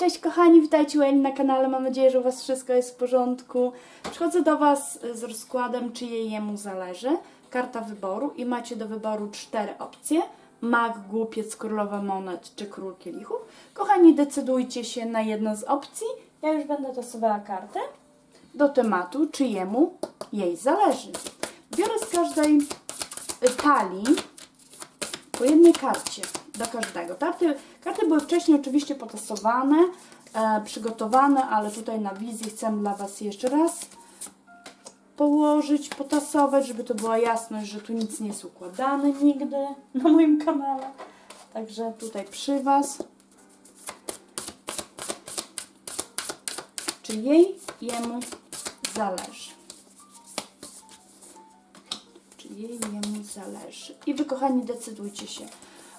Cześć kochani, witajcie u Eli na kanale. Mam nadzieję, że u Was wszystko jest w porządku. Przychodzę do Was z rozkładem, czy jej jemu zależy. Karta wyboru i macie do wyboru cztery opcje. Mag, głupiec, królowa monet czy król kielichów. Kochani, decydujcie się na jedną z opcji. Ja już będę tasowała kartę do tematu, czy jemu jej zależy. Biorę z każdej y, talii po jednej karcie do każdego. Karty, karty były wcześniej oczywiście potasowane, e, przygotowane, ale tutaj na wizji chcę dla Was jeszcze raz położyć, potasować, żeby to była jasność, że tu nic nie jest układane nigdy na moim kanale. Także tutaj przy Was. Czy jej, jemu zależy. Czy jej, jemu zależy. I Wy, kochani, decydujcie się.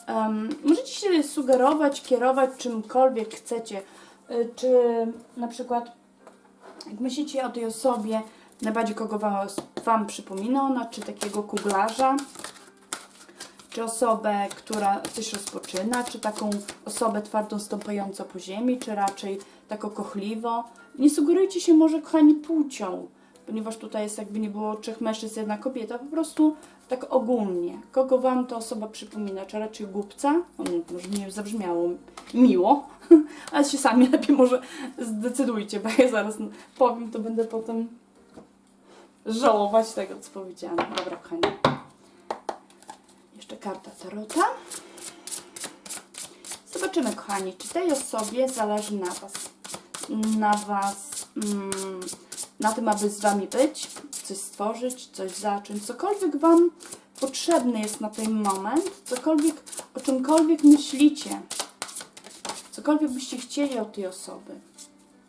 Um, możecie się sugerować, kierować czymkolwiek chcecie. Y, Czy na przykład, jak myślicie o tej osobie, najbardziej kogo wam, wam przypomina ona, czy takiego kuglarza, czy osobę, która coś rozpoczyna, czy taką osobę twardą stąpającą po ziemi, czy raczej taką kochliwą. Nie sugerujcie się może, kochani, płcią, ponieważ tutaj jest jakby nie było trzech mężczyzn, jedna kobieta, po prostu tak ogólnie. Kogo Wam ta osoba przypomina? Czy raczej głupca? O, może nie zabrzmiało miło, ale się sami lepiej może zdecydujcie, bo ja zaraz powiem, to będę potem żałować tego, co powiedziałam. Dobra, kochani. Jeszcze karta tarota. Zobaczymy, kochani, czy tej osobie zależy na Was. Na Was, mm, na tym, aby z Wami być, coś stworzyć, coś zacząć, cokolwiek Wam potrzebny jest na ten moment, cokolwiek, o czymkolwiek myślicie, cokolwiek byście chcieli od tej osoby,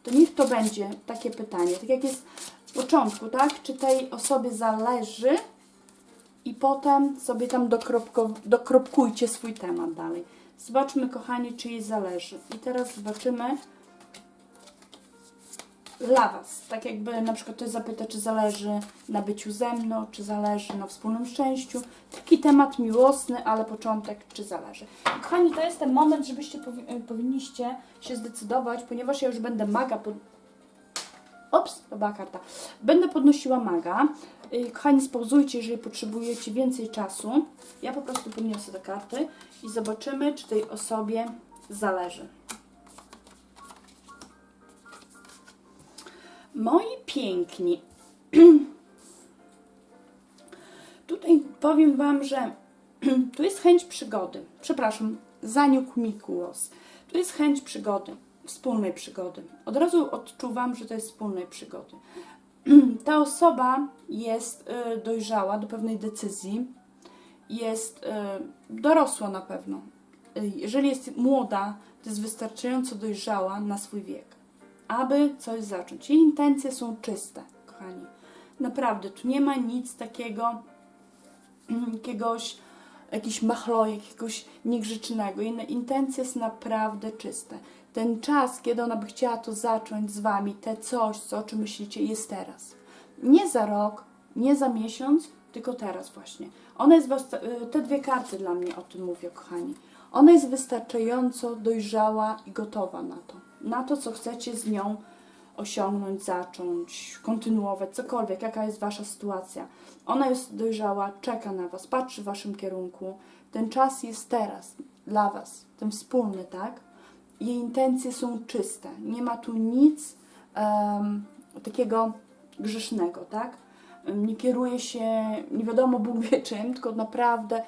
to niech to będzie takie pytanie, tak jak jest w początku, tak? Czy tej osobie zależy i potem sobie tam dokropko, dokropkujcie swój temat dalej. Zobaczmy, kochani, czy jej zależy. I teraz zobaczymy, dla Was. Tak jakby na przykład ktoś zapyta, czy zależy na byciu ze mną, czy zależy na wspólnym szczęściu. Taki temat miłosny, ale początek, czy zależy. Kochani, to jest ten moment, żebyście powi e, powinniście się zdecydować, ponieważ ja już będę maga pod... Ops, to była karta. Będę podnosiła maga. Kochani, spauzujcie, jeżeli potrzebujecie więcej czasu. Ja po prostu podniosę te karty i zobaczymy, czy tej osobie zależy. Moi piękni. Tutaj powiem Wam, że tu jest chęć przygody. Przepraszam, zaniókł mi głos. Tu jest chęć przygody, wspólnej przygody. Od razu odczuwam, że to jest wspólnej przygody. Ta osoba jest y, dojrzała do pewnej decyzji, jest y, dorosła na pewno. Y, Jeżeli jest młoda, to jest wystarczająco dojrzała na swój wiek aby coś zacząć. Jej intencje są czyste, kochani. Naprawdę, tu nie ma nic takiego, mm, jakiegoś, jakiś machlojek, jakiegoś niegrzecznego. Jej intencje są naprawdę czyste. Ten czas, kiedy ona by chciała to zacząć z Wami, te coś, co, o czym myślicie, jest teraz. Nie za rok, nie za miesiąc, tylko teraz właśnie. Ona jest, y, te dwie karty dla mnie o tym mówią, kochani. Ona jest wystarczająco dojrzała i gotowa na to. Na to, co chcecie z nią osiągnąć, zacząć, kontynuować, cokolwiek, jaka jest Wasza sytuacja. Ona jest dojrzała, czeka na Was, patrzy w Waszym kierunku. Ten czas jest teraz dla Was, ten wspólny, tak? Jej intencje są czyste. Nie ma tu nic em, takiego grzesznego, tak? Nie kieruje się, nie wiadomo Bóg wie czym, tylko naprawdę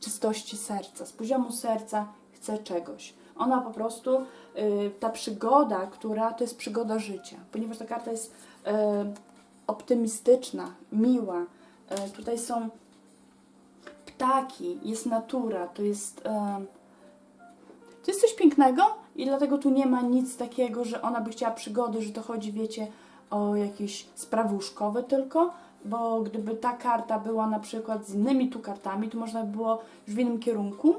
czystości serca. Z poziomu serca chce czegoś. Ona po prostu, y, ta przygoda, która to jest przygoda życia, ponieważ ta karta jest y, optymistyczna, miła. Y, tutaj są ptaki, jest natura, to jest, to jest coś pięknego i dlatego tu nie ma nic takiego, że ona by chciała przygody, że to chodzi, wiecie, o jakieś sprawuszkowe tylko, bo gdyby ta karta była na przykład z innymi tu kartami, to można by było już w innym kierunku,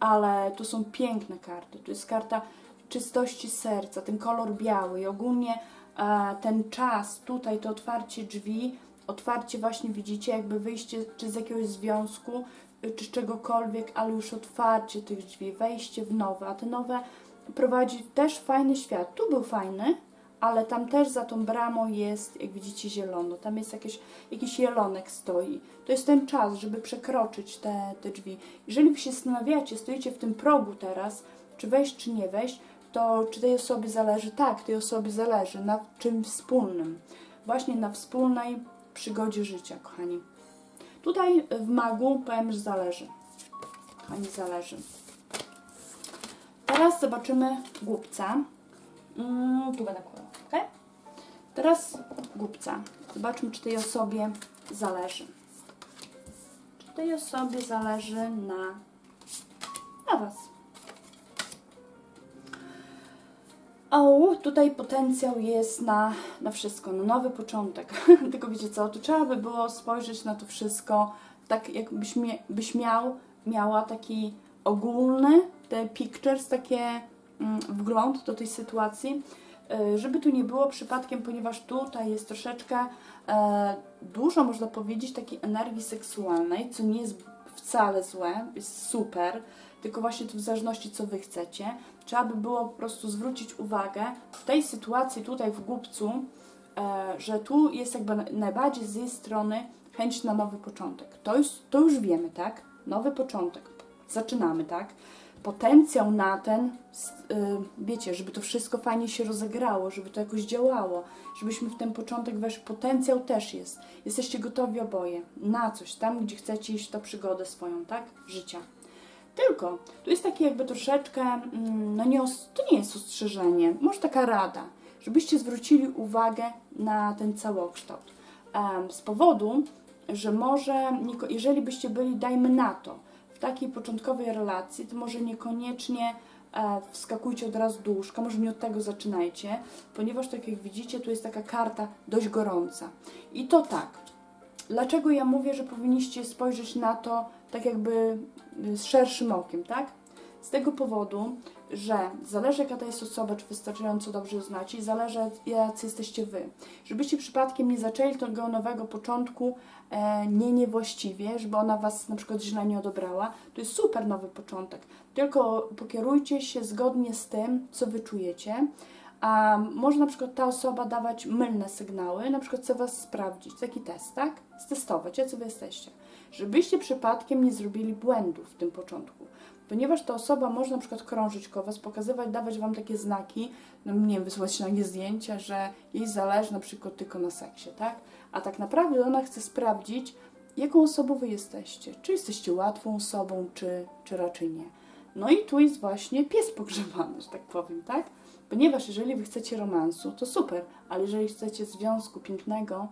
ale tu są piękne karty. Tu jest karta czystości serca, ten kolor biały i ogólnie e, ten czas, tutaj to otwarcie drzwi, otwarcie właśnie widzicie, jakby wyjście czy z jakiegoś związku, y, czy z czegokolwiek, ale już otwarcie tych drzwi, wejście w nowe, a te nowe prowadzi też fajny świat. Tu był fajny, ale tam też za tą bramą jest, jak widzicie, zielono. Tam jest jakieś, jakiś jelonek stoi. To jest ten czas, żeby przekroczyć te, te drzwi. Jeżeli się zastanawiacie, stoicie w tym progu teraz, czy wejść, czy nie wejść, to czy tej osobie zależy? Tak, tej osobie zależy. Na czym wspólnym? Właśnie na wspólnej przygodzie życia, kochani. Tutaj w magu powiem, że zależy. Kochani, zależy. Teraz zobaczymy głupca. Tu będę ok? Teraz głupca. Zobaczmy, czy tej osobie zależy. Czy tej osobie zależy na, na Was. O, tutaj potencjał jest na, na wszystko, na nowy początek. Tylko wiecie co, tu trzeba by było spojrzeć na to wszystko, tak jakbyś byś miał, miała taki ogólny, te pictures, takie mm, wgląd do tej sytuacji, żeby tu nie było przypadkiem, ponieważ tutaj jest troszeczkę e, dużo, można powiedzieć, takiej energii seksualnej, co nie jest wcale złe, jest super, tylko właśnie to w zależności co Wy chcecie. Trzeba by było po prostu zwrócić uwagę w tej sytuacji tutaj w głupcu, e, że tu jest jakby na- najbardziej z jej strony chęć na nowy początek. To już, to już wiemy, tak? Nowy początek. Zaczynamy, tak? Potencjał na ten, y, wiecie, żeby to wszystko fajnie się rozegrało, żeby to jakoś działało, żebyśmy w ten początek weszli. Potencjał też jest. Jesteście gotowi oboje na coś tam, gdzie chcecie iść w przygodę swoją, tak? Życia. Tylko, tu jest takie jakby troszeczkę, mm, no nie, to nie jest ostrzeżenie, może taka rada, żebyście zwrócili uwagę na ten całokształt. Z powodu, że może, jeżeli byście byli, dajmy na to, takiej początkowej relacji, to może niekoniecznie e, wskakujcie od razu do łóżka, może nie od tego zaczynajcie, ponieważ tak jak widzicie, tu jest taka karta dość gorąca. I to tak, Dlaczego ja mówię, że powinniście spojrzeć na to tak jakby y, z szerszym okiem, tak? Z tego powodu, że zależy jaka to jest osoba, czy wystarczająco dobrze znacie i zależy jacy jesteście wy. Żebyście przypadkiem nie zaczęli tego nowego początku e, nie niewłaściwie, żeby ona was na przykład źle nie odebrała. To jest super nowy początek. Tylko pokierujcie się zgodnie z tym, co wy czujecie. A może na przykład ta osoba dawać mylne sygnały, na przykład chce Was sprawdzić, taki test, tak? Stestować, jacy Wy jesteście. Żebyście przypadkiem nie zrobili błędów w tym początku. Ponieważ ta osoba może na przykład krążyć koło Was, pokazywać, dawać Wam takie znaki, no nie wiem, nagie zdjęcia, że jej zależy na przykład tylko na seksie, tak? A tak naprawdę ona chce sprawdzić, jaką osobą Wy jesteście. Czy jesteście łatwą osobą, czy, czy raczej nie. No i tu jest właśnie pies pogrzebany, że tak powiem, tak? Ponieważ jeżeli wy chcecie romansu, to super, ale jeżeli chcecie związku pięknego,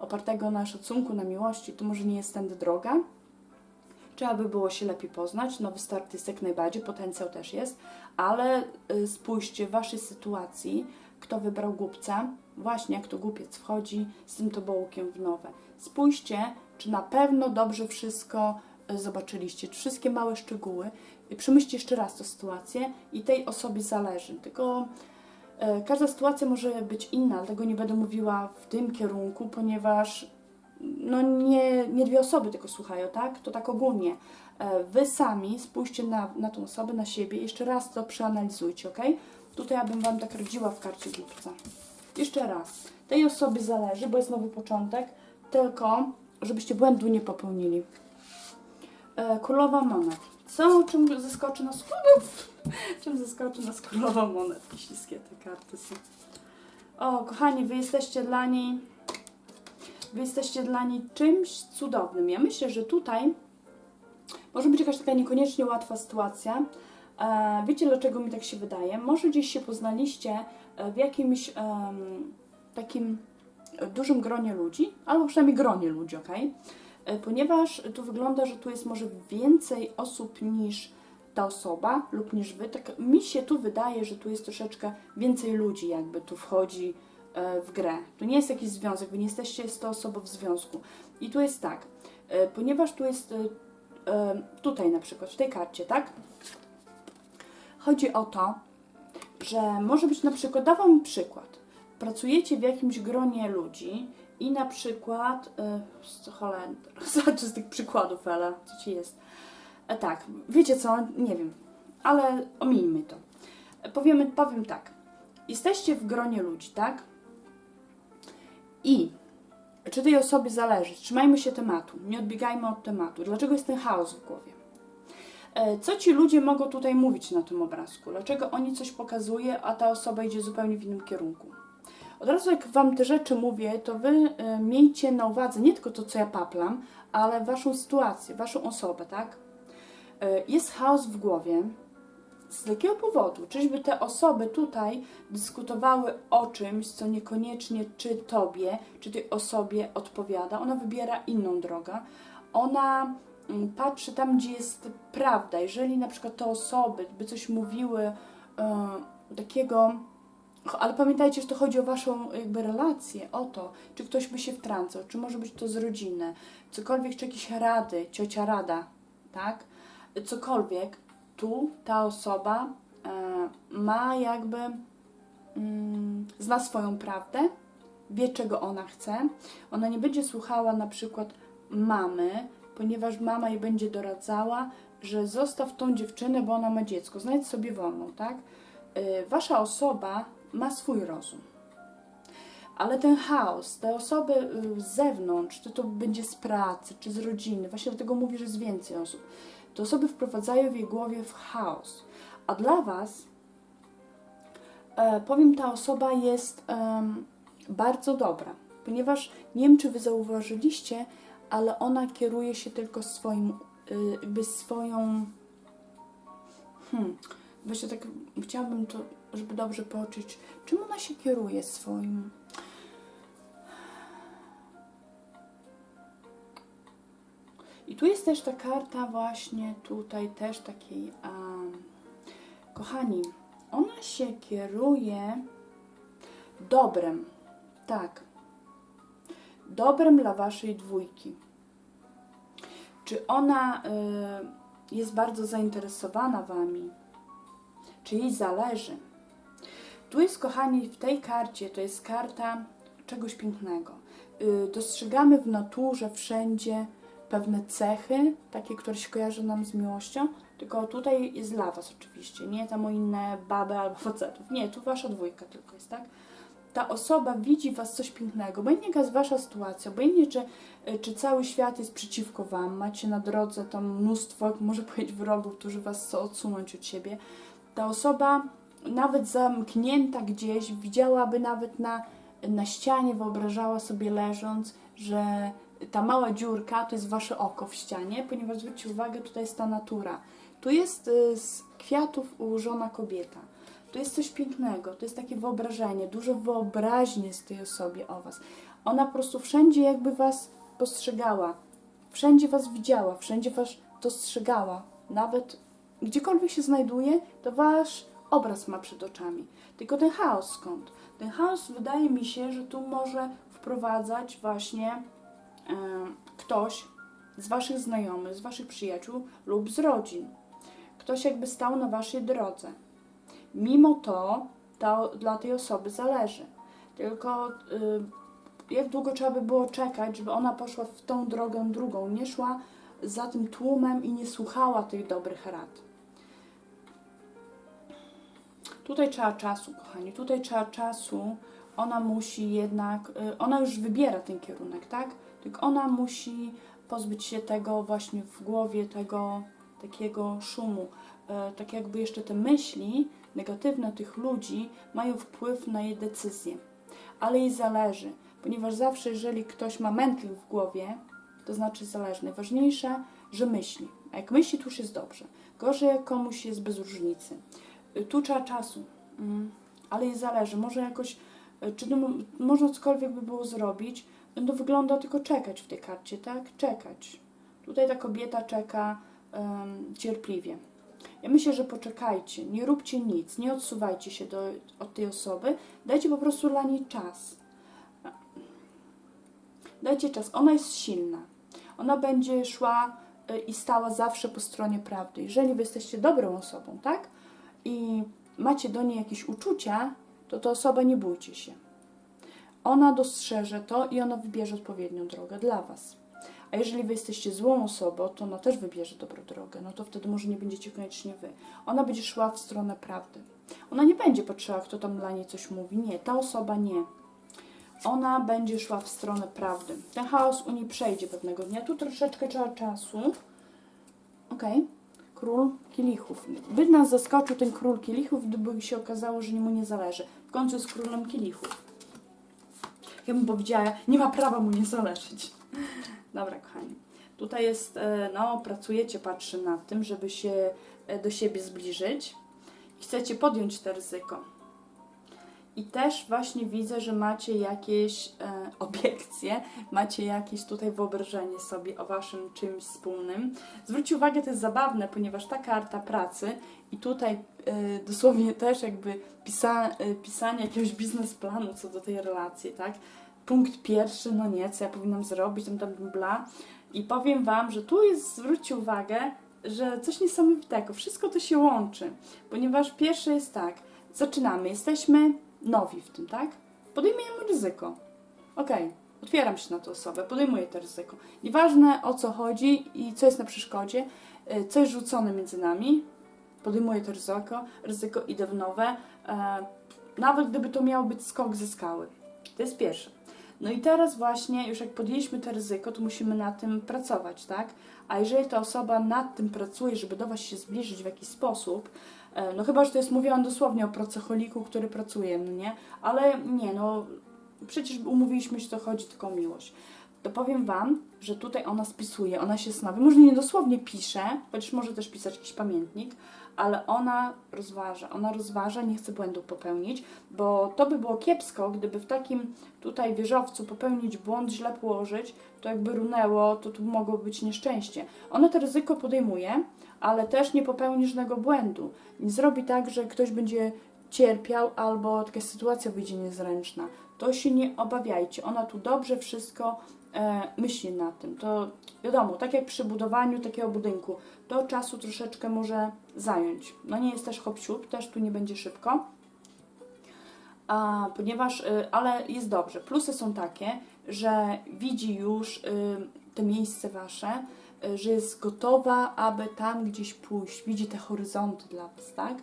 opartego na szacunku, na miłości, to może nie jest tędy droga. Trzeba by było się lepiej poznać. Nowy start jest jak najbardziej, potencjał też jest, ale y, spójrzcie w waszej sytuacji, kto wybrał głupca, właśnie jak to głupiec wchodzi z tym tobołkiem w nowe. Spójrzcie, czy na pewno dobrze wszystko y, zobaczyliście, czy wszystkie małe szczegóły. Przemyślcie jeszcze raz tę sytuację i tej osobie zależy. Tylko e, każda sytuacja może być inna, dlatego nie będę mówiła w tym kierunku, ponieważ no nie, nie dwie osoby tylko słuchają, tak? To tak ogólnie. E, Wy sami spójrzcie na, na tą osobę, na siebie, jeszcze raz to przeanalizujcie, ok? Tutaj ja bym Wam tak radziła w karcie głupca. Jeszcze raz. Tej osobie zależy, bo jest nowy początek, tylko żebyście błędu nie popełnili. E, Królowa monet. Co, czym zaskoczy nas Czym zaskoczy nas królowa monet? Śliskie te karty są. O, kochani, wy jesteście dla niej wy jesteście dla niej czymś cudownym. Ja myślę, że tutaj może być jakaś taka niekoniecznie łatwa sytuacja. E, wiecie, dlaczego mi tak się wydaje? Może gdzieś się poznaliście e, w jakimś em, takim dużym gronie ludzi, albo przynajmniej gronie ludzi, ok? E, Ponieważ tu wygląda, że tu jest może więcej osób niż ta osoba lub niż wy. Tak mi się tu wydaje, że tu jest troszeczkę więcej ludzi, jakby tu wchodzi w grę. Tu nie jest jakiś związek, wy nie jesteście z tą osobą w związku. I tu jest tak, e, ponieważ tu jest e, e, tutaj na przykład, w tej karcie, tak? Chodzi o to, że może być na przykład, dawam przykład. Pracujecie w jakimś gronie ludzi i na przykład, yy, znaczy z tych przykładów, Ela, co ci jest? E, tak, wiecie co, nie wiem, ale omińmy to. Powiemy, powiem tak. Jesteście w gronie ludzi, tak? I czy tej osobie zależy? Trzymajmy się tematu, nie odbiegajmy od tematu. Dlaczego jest ten chaos w głowie? E, Co ci ludzie mogą tutaj mówić na tym obrazku? Dlaczego oni coś pokazuje, a ta osoba idzie zupełnie w innym kierunku? Od razu jak Wam te rzeczy mówię, to Wy e, miejcie na uwadze nie tylko to, co ja paplam, ale Waszą sytuację, Waszą osobę, tak? E, Jest chaos w głowie. Z jakiego powodu? Czyżby te osoby tutaj dyskutowały o czymś, co niekoniecznie czy Tobie, czy tej osobie odpowiada? Ona wybiera inną drogę. Ona mm, patrzy tam, gdzie jest prawda. Jeżeli na przykład te osoby by coś mówiły e, takiego ale pamiętajcie, że to chodzi o waszą jakby relację, o to, czy ktoś by się wtrącał, czy może być to z rodziny, cokolwiek, czy jakieś rady, ciocia rada, tak? Cokolwiek, tu ta osoba e, ma jakby, mm, zna swoją prawdę, wie czego ona chce. Ona nie będzie słuchała na przykład mamy, ponieważ mama jej będzie doradzała, że zostaw tą dziewczynę, bo ona ma dziecko, znajdź sobie wolną, tak? Y, wasza osoba ma swój rozum. Ale ten chaos, te osoby y, z zewnątrz, czy to będzie z pracy, czy z rodziny, właśnie dlatego mówię, że jest więcej osób, te osoby wprowadzają w jej głowie w chaos. A dla Was, e, powiem, ta osoba jest em, bardzo dobra, ponieważ nie wiem, czy Wy zauważyliście, ale ona kieruje się tylko swoim, y, jakby swoją. Hmm, właśnie tak chciałabym to, żeby dobrze poczuć, czym ona się kieruje swoim. I tu jest też ta karta właśnie tutaj też takiej, um, kochani, ona się kieruje dobrem, tak, dobrem dla waszej dwójki. Czy ona y, jest bardzo zainteresowana wami? Czy jej zależy? Tu jest, kochani, w tej karcie to jest karta czegoś pięknego. Y, dostrzegamy w naturze wszędzie pewne cechy, takie, które się kojarzą nam z miłością, tylko tutaj jest dla Was oczywiście, nie tam o inne baby albo facetów. Nie, tu Wasza dwójka tylko jest, tak? Ta osoba widzi Was coś pięknego, obojętnie jaka jest Wasza sytuacja, obojętnie czy, czy cały świat jest przeciwko Wam, macie na drodze tam mnóstwo, może powiedzieć, wrogów, którzy Was chcą odsunąć od siebie. Ta osoba nawet zamknięta gdzieś, widziałaby nawet na, na ścianie, wyobrażała sobie leżąc, że ta mała dziurka to jest wasze oko w ścianie, ponieważ zwróćcie uwagę, tutaj jest ta natura. Tu jest y, z kwiatów ułożona kobieta. To jest coś pięknego, to jest takie wyobrażenie, dużo wyobraźni z tej osobie o was. Ona po prostu wszędzie jakby was postrzegała, wszędzie was widziała, wszędzie was dostrzegała. Nawet gdziekolwiek się znajduje, to wasz obraz ma przed oczami. Tylko ten chaos skąd? Ten chaos wydaje mi się, że tu może wprowadzać właśnie ktoś z waszych znajomych, z waszych przyjaciół lub z rodzin. Ktoś jakby stał na waszej drodze. Mimo to, to dla tej osoby zależy. Tylko y, jak długo trzeba by było czekać, żeby ona poszła w tą drogę drugą, nie szła za tym tłumem i nie słuchała tych dobrych rad. Tutaj trzeba czasu, kochani, tutaj trzeba czasu. Ona musi jednak, y, ona już wybiera ten kierunek, tak? Tylko ona musi pozbyć się tego właśnie w głowie, tego takiego szumu. E, Tak jakby jeszcze te myśli negatywne tych ludzi mają wpływ na jej decyzje. Ale jej zależy, ponieważ zawsze, jeżeli ktoś ma mętlik w głowie, to znaczy zależy. Najważniejsze, że myśli. A jak myśli, to już jest dobrze. Gorzej, jak komuś jest bez różnicy. Y, Tu trzeba czasu, mm, ale jej zależy. Może jakoś, y, czy można cokolwiek by było zrobić, no wygląda tylko czekać w tej karcie, tak? Czekać. Tutaj ta kobieta czeka em, cierpliwie. Ja myślę, że poczekajcie, nie róbcie nic, nie odsuwajcie się do, od tej osoby, dajcie po prostu dla niej czas. Dajcie czas, ona jest silna. Ona będzie szła y, i stała zawsze po stronie prawdy. Jeżeli wy jesteście dobrą osobą, tak? I macie do niej jakieś uczucia, to ta osoba nie bójcie się. Ona dostrzeże to i ona wybierze odpowiednią drogę dla was. A jeżeli wy jesteście złą osobą, to ona też wybierze dobrą drogę. No to wtedy może nie będziecie koniecznie wy. Ona będzie szła w stronę prawdy. Ona nie będzie patrzyła, kto tam dla niej coś mówi. Nie, ta osoba nie. Ona będzie szła w stronę prawdy. Ten chaos u niej przejdzie pewnego dnia. Tu troszeczkę trzeba czasu. Okej. Król kielichów. By nas zaskoczył ten król kielichów, gdyby się okazało, że mu nie zależy. W końcu jest królem kielichów. Ja bym powiedziała, nie ma prawa mu nie zależeć. Dobra, kochani. Tutaj jest, e, no, pracujecie, patrzę nad tym, żeby się e, do siebie zbliżyć. Chcecie podjąć to ryzyko. I też właśnie widzę, że macie jakieś e, obiekcje, macie jakieś tutaj wyobrażenie sobie o waszym czymś wspólnym. Zwróćcie uwagę, to jest zabawne, ponieważ ta karta pracy i tutaj e, dosłownie też jakby pisa, e, pisanie jakiegoś biznesplanu co do tej relacji, tak? Punkt pierwszy, no nie, co ja powinnam zrobić, tam tam bla. I powiem Wam, że tu jest, zwróćcie uwagę, że coś niesamowitego, wszystko to się łączy, ponieważ pierwsze jest tak, zaczynamy, jesteśmy nowi w tym, tak? Podejmujemy ryzyko. Okej, otwieram się na tę osobę, podejmuję to ryzyko. Nieważne o co chodzi i co jest na przeszkodzie, y, co jest rzucone między nami, podejmuję to ryzyko, ryzyko idę w nowe, e, nawet gdyby to miał być skok ze skały. To jest pierwsze. No i teraz właśnie, już jak podjęliśmy to ryzyko, to musimy nad tym pracować, tak? A jeżeli ta osoba nad tym pracuje, żeby do Was się zbliżyć w jakiś sposób, no chyba, że to jest mówiłam dosłownie o pracocholiku, który pracuje, no nie? Ale nie, no przecież umówiliśmy się, to chodzi tylko o miłość. To powiem Wam, że tutaj ona spisuje, ona się snawi. Może nie dosłownie pisze, chociaż może też pisać jakiś pamiętnik, ale ona rozważa, ona rozważa, nie chce błędów popełnić, bo to by było kiepsko, gdyby w takim tutaj wieżowcu popełnić błąd, źle położyć, to jakby runęło, to tu mogło być nieszczęście. Ona to ryzyko podejmuje, ale też nie popełni żadnego błędu. Nie zrobi tak, że ktoś będzie cierpiał albo taka sytuacja wyjdzie niezręczna. To się nie obawiajcie. Ona tu dobrze wszystko myśli nad tym. To wiadomo, tak jak przy budowaniu takiego budynku, to czasu troszeczkę może zająć. No nie jest też hop też tu nie będzie szybko. A, ponieważ, y, ale jest dobrze. Plusy są takie, że widzi już y, to miejsce wasze, y, że jest gotowa, aby tam gdzieś pójść. Widzi te horyzonty dla was, tak?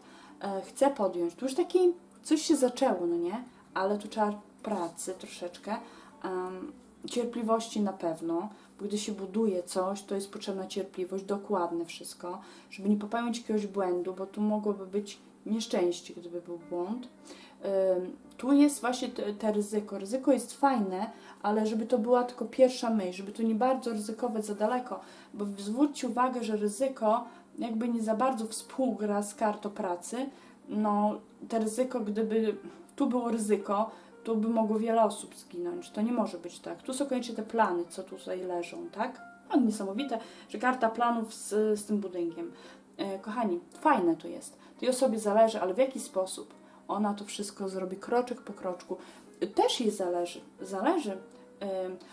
E, chce podjąć. Tu już taki coś się zaczęło, no nie? Ale tu trzeba pracy troszeczkę. Cierpliwości na pewno, bo gdy się buduje coś, to jest potrzebna cierpliwość, dokładne wszystko, żeby nie popełnić jakiegoś błędu, bo tu mogłoby być nieszczęście, gdyby był błąd. Tu jest właśnie te ryzyko. Ryzyko jest fajne, ale żeby to była tylko pierwsza myśl, żeby to nie bardzo ryzykować za daleko, bo zwróćcie uwagę, że ryzyko jakby nie za bardzo współgra z kartą pracy. No, te ryzyko, gdyby tu było ryzyko, tu by mogło wiele osób zginąć. To nie może być tak. Tu są koniecznie te plany, co tutaj leżą, tak? No, niesamowite, że karta planów z, z tym budynkiem. E, kochani, fajne to jest. Tej osobie zależy, ale w jaki sposób? Ona to wszystko zrobi kroczek po kroczku. E, Też jej zależy. Zależy.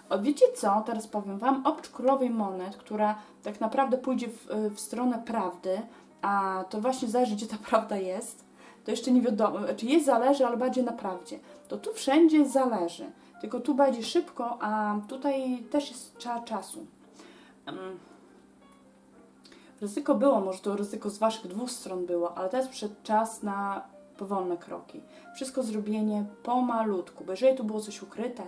O, wiecie co? Teraz powiem Wam. Oprócz królowej monet, która tak naprawdę pójdzie w, w stronę prawdy, a to właśnie zależy, gdzie ta prawda jest, to jeszcze nie wiadomo, czy jej zależy, ale bardziej na prawdzie. To tu wszędzie zależy. Tylko tu bardziej szybko, a tutaj też jest trzeba czasu. Ym, Ryzyko było, może to ryzyko z Waszych dwóch stron było, ale teraz przyszedł czas na powolne kroki. Wszystko zrobienie pomalutku, bo jeżeli tu było coś ukryte,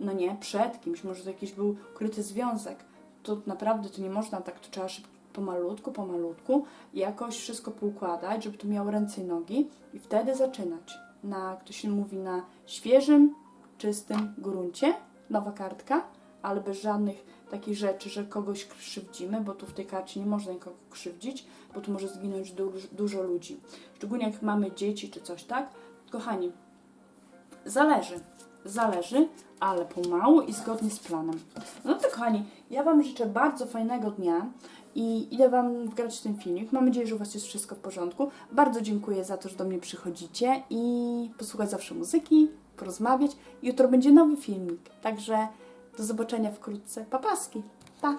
no nie, przed kimś, może to jakiś był ukryty związek, to naprawdę to nie można tak, to trzeba szybko, pomalutku, pomalutku jakoś wszystko poukładać, żeby to miało ręce i nogi i wtedy zaczynać. Na, to się mówi, na świeżym, czystym gruncie, nowa kartka, ale bez żadnych takich rzeczy, że kogoś krzywdzimy, bo tu w tej karcie nie można nikogo krzywdzić, bo tu może zginąć du dużo ludzi. Szczególnie jak mamy dzieci czy coś, tak? Kochani, zależy, zależy, ale pomału i zgodnie z planem. No to kochani, ja Wam życzę bardzo fajnego dnia i idę Wam wgrać ten filmik. Mam nadzieję, że u Was jest wszystko w porządku. Bardzo dziękuję za to, że do mnie przychodzicie i posłuchać zawsze muzyki, porozmawiać. Jutro będzie nowy filmik, także do zobaczenia wkrótce. Papaski! Pa!